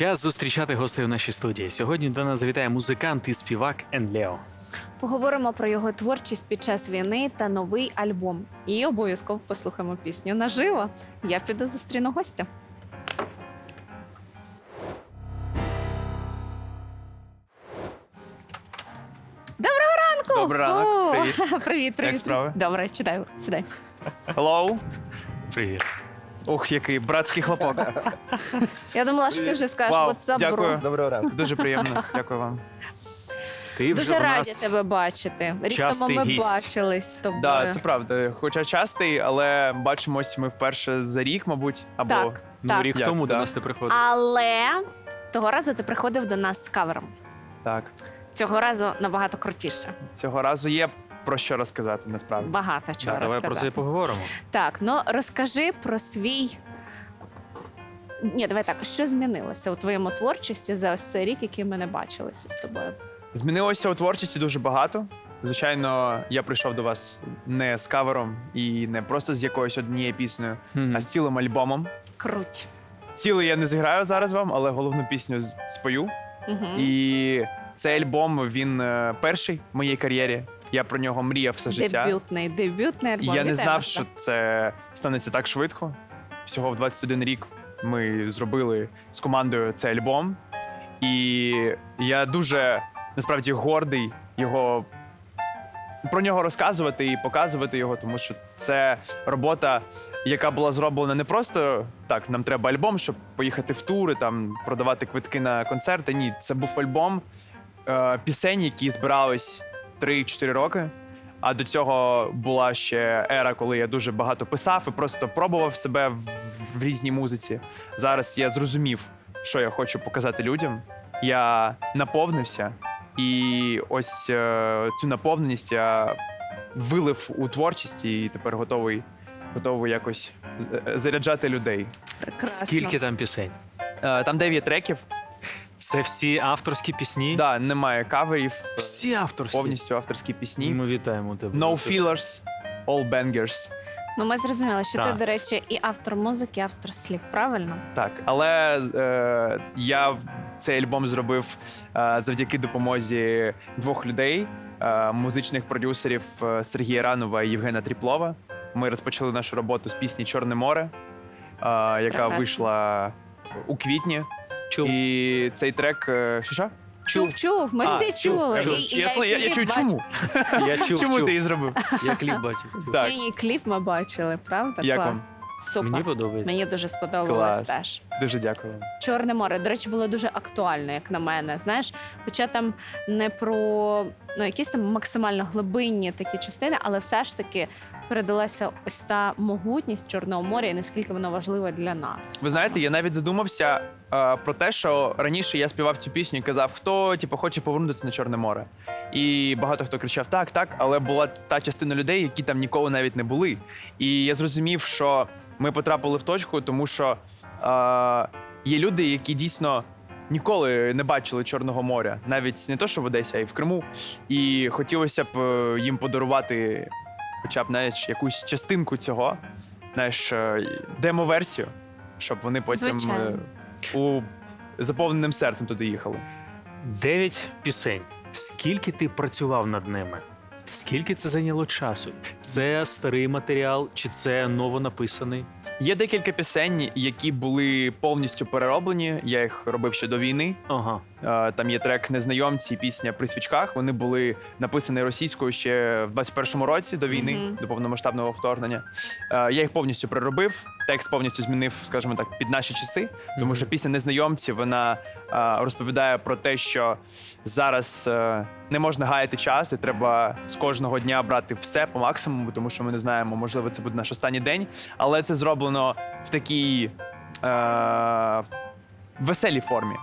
Час зустрічати гостей в нашій студії. Сьогодні до нас завітає музикант і співак Енлео. Поговоримо про його творчість під час війни та новий альбом. І обов'язково послухаємо пісню наживо. Я піду зустріну гостя. Доброго ранку! Добрий ранок. О, Привіт. привіт, привіт. справи? Добре, читай, сідай. Hello. Привіт. Ух, який братський хлопок. Я думала, що ти вже скажеш Вау, WhatsApp, дякую. бро. Доброго ранку. Дуже приємно. Дякую вам. Ти вже Дуже раді нас тебе бачити. Рік тому ми гість. бачились з тобою. Да, це правда. Хоча частий, але бачимось ми вперше за рік, мабуть, або Так. ну, Так. рік Як, тому до да. нас ти приходив. Але того разу ти приходив до нас з кавером. так. Цього разу набагато крутіше. Цього разу є про що розказати, насправді. Багато чого Давай розказати. про це і поговоримо. Так, ну розкажи про свій. Ні, давай так. Що змінилося у твоєму творчості за ось цей рік, який ми не бачилися з тобою? Змінилося у творчості дуже багато. Звичайно, я прийшов до вас не з кавером і не просто з якоюсь однією піснею, Мгм. а з цілим альбомом. Круть. Цілий я не зіграю зараз вам, але головну пісню з- спою. Угу. І цей альбом він е, перший в моїй кар'єрі. Я про нього мріяв все життя. Дебютний, дебютний І альбом. я не знав, що це станеться так швидко. Всього в 21 рік ми зробили з командою цей альбом. І я дуже насправді гордий його про нього розказувати і показувати його, тому що це робота, яка була зроблена не просто так, нам треба альбом, щоб поїхати в тури, там продавати квитки на концерти. Ні, це був альбом е, пісень, які збирались 3-4 роки. А до цього була ще ера, коли я дуже багато писав і просто пробував себе в, в різній музиці. Зараз я зрозумів, що я хочу показати людям. Я наповнився, і ось е, цю наповненість я вилив у творчість і тепер готовий, готовий якось е, заряджати людей. Прекрасно. Скільки там пісень? Е, там 9 треків. Це всі авторські пісні? Да, немає каверів, Всі авторські. повністю авторські пісні. Ми вітаємо тебе. No fillers, all bangers. Ну, ми зрозуміли, що Так. ти, до речі, і автор музики, і автор слів, правильно? Так, але е, я цей альбом зробив е, завдяки допомозі двох людей, е, музичних продюсерів е, Сергія Ранова і Євгена Тріплова. Ми розпочали нашу роботу з пісні Чорне море, е, яка Прекрасно. вийшла у квітні. Чув. І цей трек. е, Що що? Чув, чув, ми А, всі чули. чув. І- і Я, я, я, кліп чую, бачила. чому? Я чув, чому чув. ти її зробив? Я кліп бачив. Так. Ні, ні, кліп ми бачили, правда? Як Клас. вам? Супер. Мені подобається. Мені дуже сподобалось Клас. теж. Дуже дякую вам. Чорне море, до речі, було дуже актуально, як на мене. Знаєш, хоча там не про ну якісь там максимально глибинні такі частини, але все ж таки передалася ось та могутність Чорного моря, і наскільки воно важливе для нас. Ви знаєте, я навіть задумався е, про те, що раніше я співав цю пісню і казав, хто типу, хоче повернутися на Чорне море. І багато хто кричав так, так, але була та частина людей, які там ніколи навіть не були. І я зрозумів, що ми потрапили в точку, тому що е, є люди, які дійсно. Ніколи не бачили Чорного моря, навіть не то, що в Одесі, а й в Криму. І хотілося б е, їм подарувати хоча б знаєш, якусь частинку цього, знаєш, е, демо-версію, щоб вони потім Звичайно. е, у заповненим серцем туди їхали. Дев'ять пісень. Скільки ти працював над ними? Скільки це зайняло часу? Це старий матеріал чи це новонаписаний? Є декілька пісень, які були повністю перероблені. Я їх робив ще до війни. Ага. Е, Там є трек Незнайомці і пісня при свічках. Вони були написані російською ще в 21-му році до війни, Мгм. до повномасштабного вторгнення. Е, Я їх повністю переробив. Текст повністю змінив, скажімо так, під наші часи. Тому що пісня Незнайомці вона е, розповідає про те, що зараз е, не можна гаяти час, і треба з кожного дня брати все по максимуму, тому що ми не знаємо, можливо, це буде наш останній день. Але це зроблено в такій е, веселій формі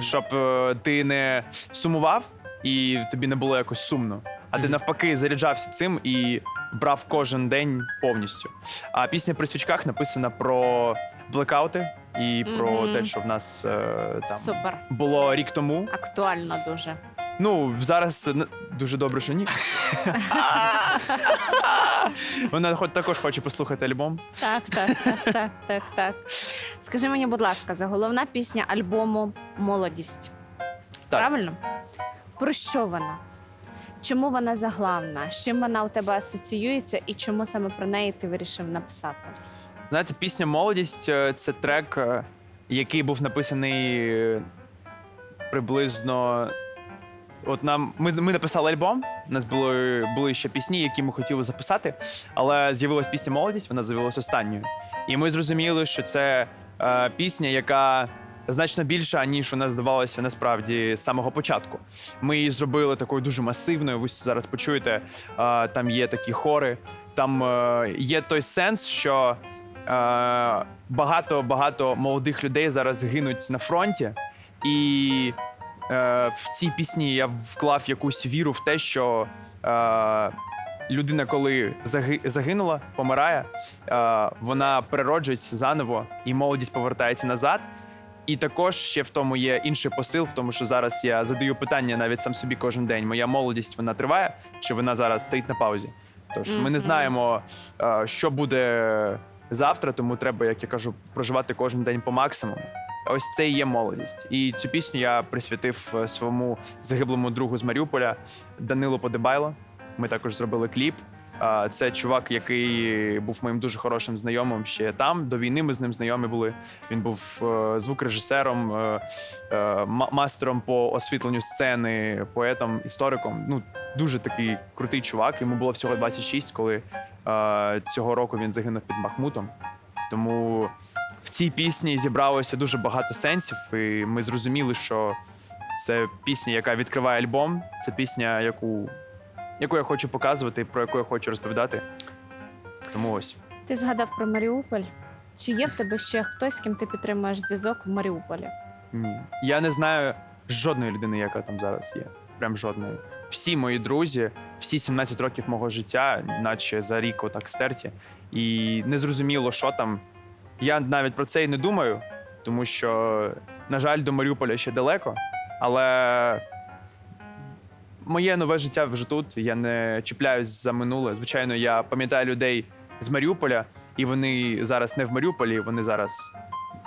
щоб е, ти не сумував і тобі не було якось сумно. А ти навпаки заряджався цим і брав кожен день повністю. А пісня при свічках написана про блекаути і про Мгм. те, що в нас е, там Супер, було рік тому. актуально дуже. Ну зараз н- дуже добре, що ні. Вона хоч також хоче послухати альбом. Так, так, так, так, так, так. Скажи мені, будь ласка, заголовна пісня альбому Молодість. Так. Правильно? Про що вона? Чому вона заглавна? З чим вона у тебе асоціюється і чому саме про неї ти вирішив написати? Знаєте, пісня Молодість е, це трек, е, який був написаний е, приблизно. От нам ми, ми написали альбом. У нас були, були ще пісні, які ми хотіли записати, але з'явилась пісня Молодість, вона з'явилась останньою. І ми зрозуміли, що це е, пісня, яка значно більша, ніж вона здавалася насправді з самого початку. Ми її зробили такою дуже масивною. Ви зараз почуєте, е, там є такі хори, там е, є той сенс, що багато багато молодих людей зараз гинуть на фронті, і е, в ці пісні я вклав якусь віру в те, що е, людина, коли заги- загинула, помирає, е, вона перероджується заново, і молодість повертається назад. І також ще в тому є інший посил, в тому, що зараз я задаю питання навіть сам собі кожен день: моя молодість вона триває, чи вона зараз стоїть на паузі? Тож ми не знаємо, е, що буде завтра, тому треба, як я кажу, проживати кожен день по максимуму. Ось це і є молодість. І цю пісню я присвятив е, своєму загиблому другу з Маріуполя Данилу Подебайло. Ми також зробили кліп. Це чувак, який був моїм дуже хорошим знайомим ще там. До війни ми з ним знайомі були. Він був е, звукорежисером, е, е, ма- мастером по освітленню сцени, поетом, істориком. Ну, дуже такий крутий чувак. Йому було всього 26, коли цього року він загинув під Бахмутом. Тому в цій пісні зібралося дуже багато сенсів, і ми зрозуміли, що це пісня, яка відкриває альбом. Це пісня, яку, яку я хочу показувати, про яку я хочу розповідати. Тому ось. Ти згадав про Маріуполь. Чи є в тебе ще хтось, з ким ти підтримуєш зв'язок в Маріуполі? Ні. Я не знаю жодної людини, яка там зараз є. Прям жодної. Всі мої друзі, всі 17 років мого життя, наче за рік отак стерті. І не зрозуміло, що там. Я навіть про це і не думаю, тому що, на жаль, до Маріуполя ще далеко. Але моє нове життя вже тут. Я не чіпляюсь за минуле. Звичайно, я пам'ятаю людей з Маріуполя, і вони зараз не в Маріуполі, вони зараз.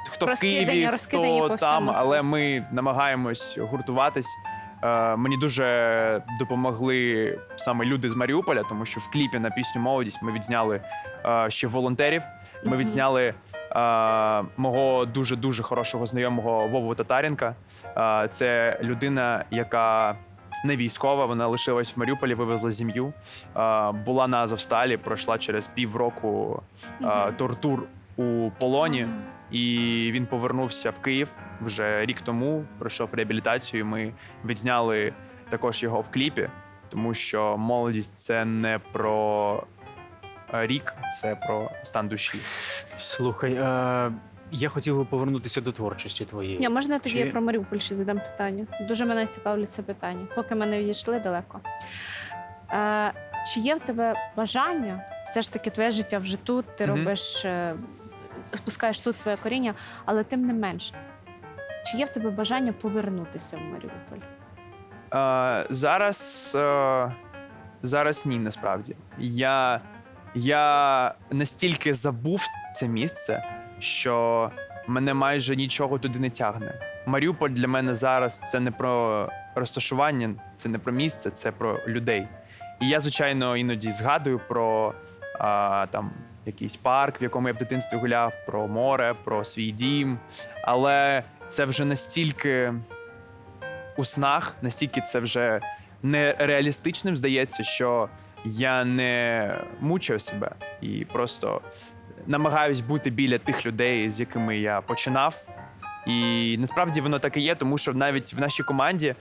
Хто в Києві, хто там, але ми намагаємось гуртуватись. Е, мені дуже допомогли саме люди з Маріуполя, тому що в кліпі на пісню Молодість ми відзняли е, ще волонтерів. Ми відзняли е, мого дуже дуже хорошого знайомого Вову Татаренка. Е, це людина, яка не військова, вона лишилась в Маріуполі, вивезла сім'ю. Е, була на Азовсталі, пройшла через півроку е, тортур у полоні. І він повернувся в Київ вже рік тому. Пройшов реабілітацію. Ми відзняли також його в кліпі, тому що молодість це не про рік, це про стан душі. Слухай, е, я хотів би повернутися до творчості твоєї. Ні, можна тоді Чи- я про Маріуполь ще задам питання. Дуже мене цікавлять це питання, поки ми не відійшли далеко. Е, чи є в тебе бажання? Все ж таки, твоє життя вже тут, ти Мгм. робиш, е, спускаєш тут своє коріння, але тим не менш, чи є в тебе бажання повернутися в Маріуполь? Е, зараз, е, зараз ні, насправді. Я, я настільки забув це місце, що мене майже нічого туди не тягне. Маріуполь для мене зараз це не про розташування, це не про місце, це про людей. І я, звичайно, іноді згадую про а, там якийсь парк, в якому я в дитинстві гуляв, про море, про свій дім. Але це вже настільки у снах, настільки це вже нереалістичним здається, що я не мучаю себе і просто намагаюсь бути біля тих людей, з якими я починав. І насправді воно так і є, тому що навіть в нашій команді, е,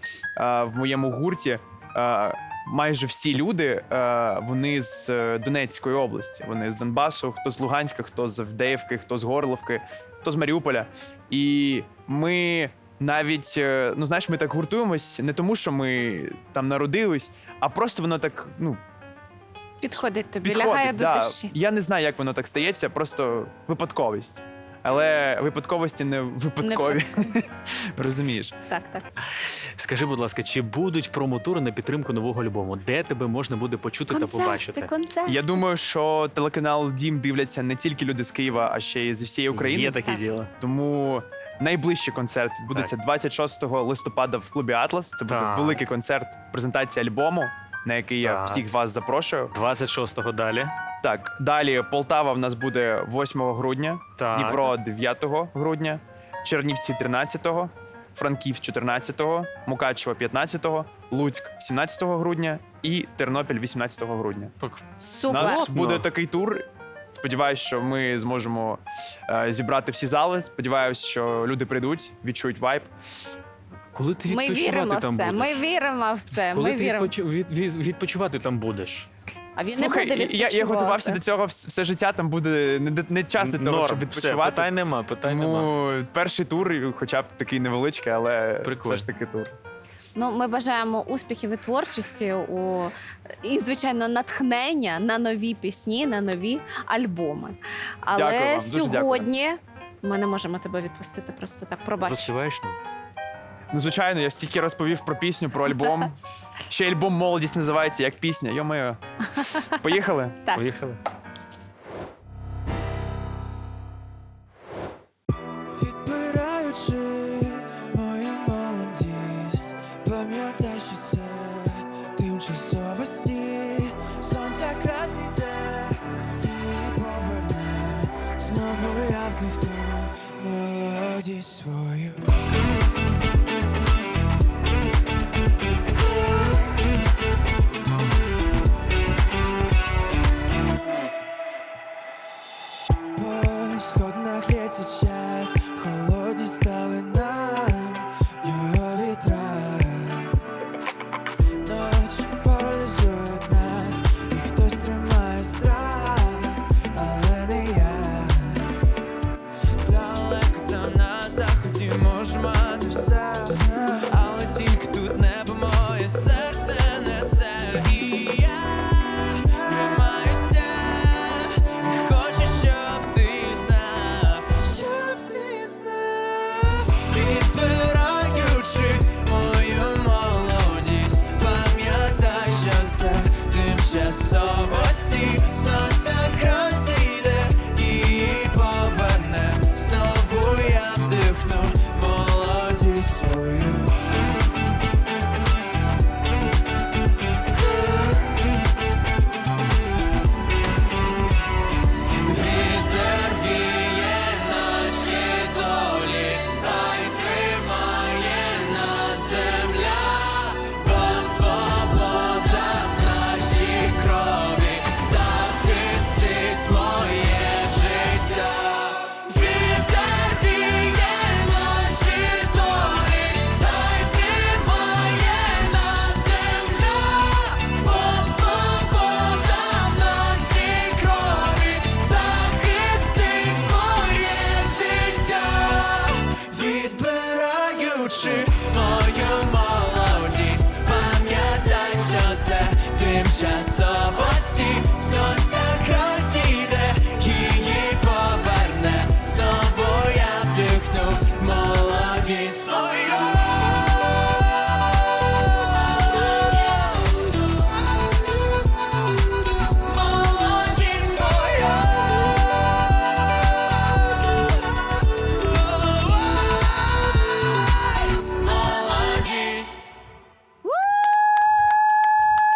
в моєму гурті, е, майже всі люди е, вони з Донецької області. Вони з Донбасу, хто з Луганська, хто з Авдеївки, хто з Горловки, хто з Маріуполя. І ми навіть, ну знаєш, ми так гуртуємось не тому, що ми там народились, а просто воно так ну Підходить тобі, підходить. лягає до душі. Я не знаю, як воно так стається, просто випадковість. але випадковості не випадкові. Розумієш? Так, так. Скажи, будь ласка, чи будуть промотури на підтримку нового альбому? Де тебе можна буде почути та побачити? Концерти, концерти. Я думаю, що телеканал Дім дивляться не тільки люди з Києва, а ще й з всієї України. Є таке Так. діло. Тому найближчий концерт відбудеться 26 листопада в клубі Атлас. Це буде Так. великий концерт, презентація альбому, на який я Так. всіх вас запрошую. 26-го далі. Так, далі Полтава в нас буде 8 грудня, Так. Дніпро 9 грудня, Чернівці 13, Франків 14, Мукачево 15, Луцьк 17 грудня і Тернопіль 18 грудня. У Супер. нас буде такий тур. Сподіваюсь, що ми зможемо е, зібрати всі зали. Сподіваюсь, що люди прийдуть, відчують вайб. Коли ти Ми відпочивати віримо в це. будеш? Ми віримо в це. Коли Ми ти віримо. відпочи- від, від, відпочивати там будеш? А він Слухай, не буде я, я відпочивати. готувався до цього вс- все життя. Там буде не, не час для того, Норм, щоб все, відпочивати. питань нема, питань нема. Тому перший тур, хоча б такий невеличкий, але Прикольно. все ж таки тур. Ну, ми бажаємо успіхів і творчості у і, звичайно, натхнення на нові пісні, на нові альбоми. Але Дякую вам, дуже дякую. сьогодні ми не можемо тебе відпустити просто так. Пробач. Заспіваєш нам? Ну, звичайно, я стільки розповів про пісню, про альбом. Ще альбом Молодість називається як пісня. Йо-моє. Поїхали? Так. Поїхали. Молодість свою.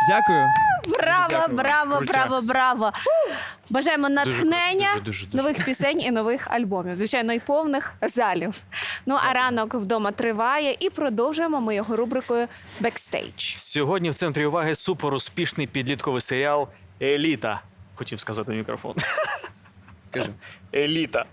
Дякую. Браво, Дякую. браво, Крутяк. браво, браво. Бажаємо натхнення, дуже, дуже, дуже. нових пісень і нових альбомів. Звичайно, і повних залів. Ну а ранок вдома триває і продовжуємо ми його рубрикою Бекстейдж. Сьогодні в центрі уваги супер успішний підлітковий серіал Еліта. Хотів сказати мікрофон. Кажи. Еліта.